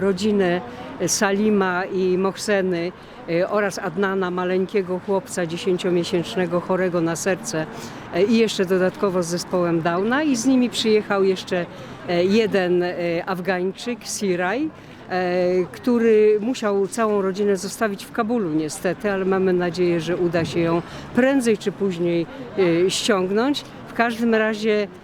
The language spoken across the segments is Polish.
Rodziny Salima i Mohseny e, oraz Adnana, maleńkiego chłopca 10-miesięcznego chorego na serce e, i jeszcze dodatkowo z zespołem Downa i z nimi przyjechał jeszcze e, jeden e, Afgańczyk, Siraj, e, który musiał całą rodzinę zostawić w Kabulu niestety, ale mamy nadzieję, że uda się ją prędzej czy później e, ściągnąć. W każdym razie E,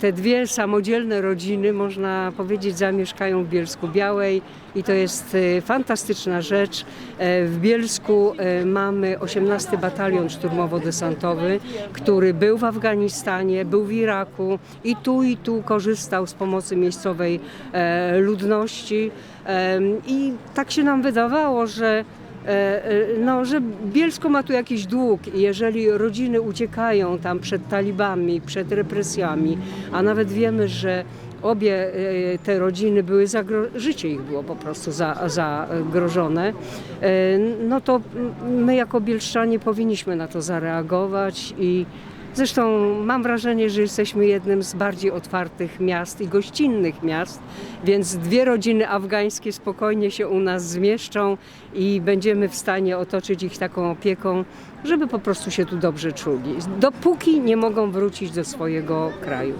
Te dwie samodzielne rodziny, można powiedzieć, zamieszkają w Bielsku Białej i to jest e, fantastyczna rzecz. E, W Bielsku mamy 18 Batalion Szturmowo-Desantowy, który był w Afganistanie, był w Iraku i tu i tu korzystał z pomocy miejscowej ludności. I tak się nam wydawało, że no, że Bielsko ma tu jakiś dług i jeżeli rodziny uciekają tam przed talibami, przed represjami, a nawet wiemy, że obie e, te rodziny były zagro- życie ich było po prostu za- zagrożone, e, no to my jako bielszczanie powinniśmy na to zareagować i Zresztą mam wrażenie, że jesteśmy jednym z bardziej otwartych miast i gościnnych miast, więc dwie rodziny afgańskie spokojnie się u nas zmieszczą i będziemy w stanie otoczyć ich taką opieką, żeby po prostu się tu dobrze czuli. Dopóki nie mogą wrócić do swojego kraju.